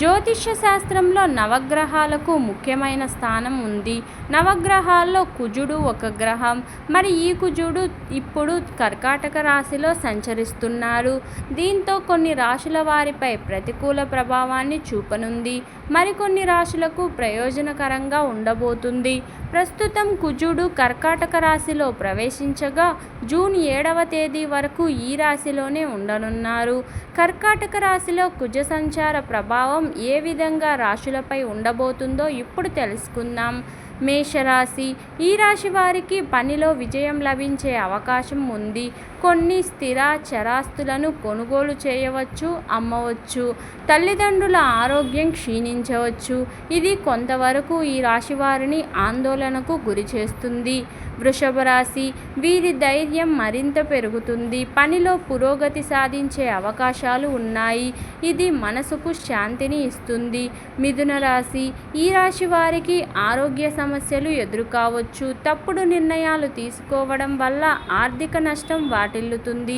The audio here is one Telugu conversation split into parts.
జ్యోతిష్య శాస్త్రంలో నవగ్రహాలకు ముఖ్యమైన స్థానం ఉంది. నవగ్రహాల్లో కుజుడు ఒక గ్రహం. మరి ఈ కుజుడు ఇప్పుడు కర్కాటక రాశిలో సంచరిస్తున్నారు. దీంతో కొన్ని రాశుల వారిపై ప్రతికూల ప్రభావాన్ని చూపనుంది. మరికొన్ని రాశులకు ప్రయోజనకరంగా ఉండబోతుంది. ప్రస్తుతం కుజుడు కర్కాటక రాశిలో ప్రవేశించగా జూన్ ఏడవ తేదీ వరకు ఈ రాశిలోనే ఉండనున్నారు. కర్కాటక రాశిలో కుజ సంచార ప్రభావం ఏ విధంగా రాశులపై ఉండబోతుందో ఇప్పుడు తెలుసుకుందాం. మేషరాశి. ఈ రాశి వారికి పనిలో విజయం లభించే అవకాశం ఉంది. కొన్ని స్థిర చరాస్తులను కొనుగోలు చేయవచ్చు అమ్మవచ్చు. తల్లిదండ్రుల ఆరోగ్యం క్షీణించవచ్చు. ఇది కొంతవరకు ఈ రాశి వారిని ఆందోళనకు గురి చేస్తుంది. వృషభ రాశి వీరి ధైర్యం మరింత పెరుగుతుంది. పనిలో పురోగతి సాధించే అవకాశాలు ఉన్నాయి. ఇది మనసుకు శాంతిని ఇస్తుంది. మిథున రాశి ఈ రాశి వారికి ఆరోగ్య సమస్యలు ఎదురుకావచ్చు. తప్పుడు నిర్ణయాలు తీసుకోవడం వల్ల ఆర్థిక నష్టం వాటిల్లుతుంది.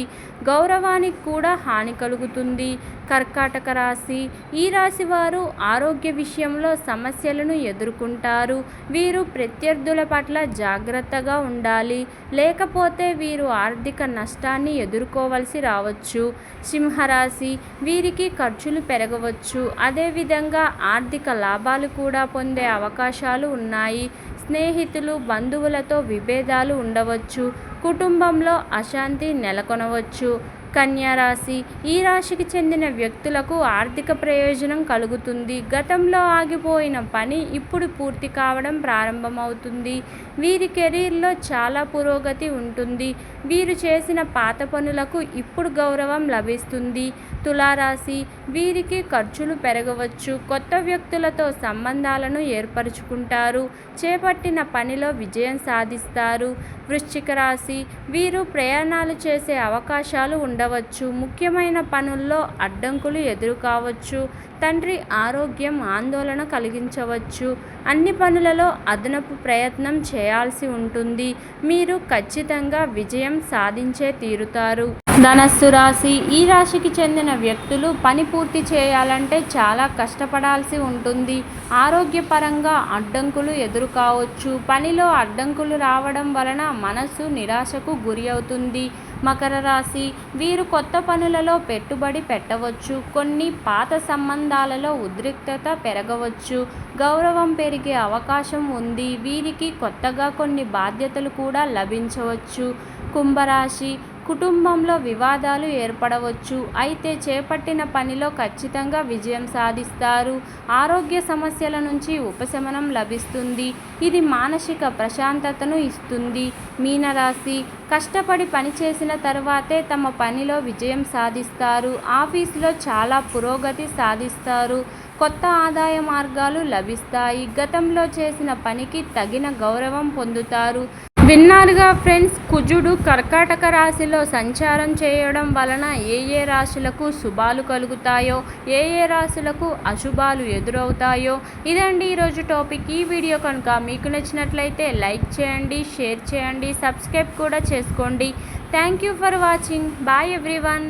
గౌరవానికి కూడా హాని కలుగుతుంది. కర్కాటక రాశి ఈ రాశి వారు ఆరోగ్య విషయంలో సమస్యలను ఎదుర్కొంటారు. వీరు ప్రత్యర్థుల పట్ల జాగ్రత్తగా ఉండాలి. లేకపోతే వీరు ఆర్థిక నష్టాన్ని ఎదుర్కోవలసి రావచ్చు. సింహరాశి వీరికి ఖర్చులు పెరగవచ్చు. అదేవిధంగా ఆర్థిక లాభాలు కూడా పొందే అవకాశాలు ఉన్నాయి. స్నేహితులు బంధువులతో విభేదాలు ఉండవచ్చు. కుటుంబంలో అశాంతి నెలకొనవచ్చు. కన్యారాశి. ఈ రాశికి చెందిన వ్యక్తులకు ఆర్థిక ప్రయోజనం కలుగుతుంది. గతంలో ఆగిపోయిన పని ఇప్పుడు పూర్తి కావడం ప్రారంభమవుతుంది. వీరి కెరీర్లో చాలా పురోగతి ఉంటుంది. వీరు చేసిన పాత పనులకు ఇప్పుడు గౌరవం లభిస్తుంది. తులారాశి వీరికి ఖర్చులు పెరగవచ్చు. కొత్త వ్యక్తులతో సంబంధాలను ఏర్పరచుకుంటారు. చేపట్టిన పనిలో విజయం సాధిస్తారు. వృశ్చిక రాశి వీరు ప్రయాణాలు చేసే అవకాశాలు ఉండవచ్చు. ముఖ్యమైన పనుల్లో అడ్డంకులు ఎదురుకావచ్చు. తండ్రి ఆరోగ్యం ఆందోళన కలిగించవచ్చు. అన్ని పనులలో అదనపు ప్రయత్నం చేయాల్సి ఉంటుంది. మీరు ఖచ్చితంగా విజయం సాధించే తీరుతారు. ధనస్సు రాశి ఈ రాశికి చెందిన వ్యక్తులు పని పూర్తి చేయాలంటే చాలా కష్టపడాల్సి ఉంటుంది. ఆరోగ్యపరంగా అడ్డంకులు ఎదురుకావచ్చు. పనిలో అడ్డంకులు రావడం వలన మనసు నిరాశకు గురి అవుతుంది. మకర రాశి. వీరు కొత్త పనులలో పెట్టుబడి పెట్టవచ్చు. కొన్ని పాత సంబంధాలలో ఉద్రిక్తత పెరగవచ్చు. గౌరవం పెరిగే అవకాశం ఉంది. వీరికి కొత్తగా కొన్ని బాధ్యతలు కూడా లభించవచ్చు. కుంభరాశి. కుటుంబంలో వివాదాలు ఏర్పడవచ్చు. అయితే చేపట్టిన పనిలో ఖచ్చితంగా విజయం సాధిస్తారు. ఆరోగ్య సమస్యల నుంచి ఉపశమనం లభిస్తుంది. ఇది మానసిక ప్రశాంతతను ఇస్తుంది. మీనరాశి కష్టపడి పనిచేసిన తర్వాతే తమ పనిలో విజయం సాధిస్తారు. ఆఫీసులో చాలా పురోగతి సాధిస్తారు. కొత్త ఆదాయ మార్గాలు లభిస్తాయి. గతంలో చేసిన పనికి తగిన గౌరవం పొందుతారు. విన్నారుగా ఫ్రెండ్స్ కుజుడు కర్కాటక రాశిలో సంచారం చేయడం వలన ఏ ఏ రాశులకు శుభాలు కలుగుతాయో ఏ ఏ రాశులకు అశుభాలు ఎదురవుతాయో ఇదండి ఈరోజు టాపిక్. ఈ వీడియో కనుక మీకు నచ్చినట్లయితే లైక్ చేయండి షేర్ చేయండి సబ్స్క్రైబ్ కూడా చేసుకోండి. Thank you for watching. Bye everyone.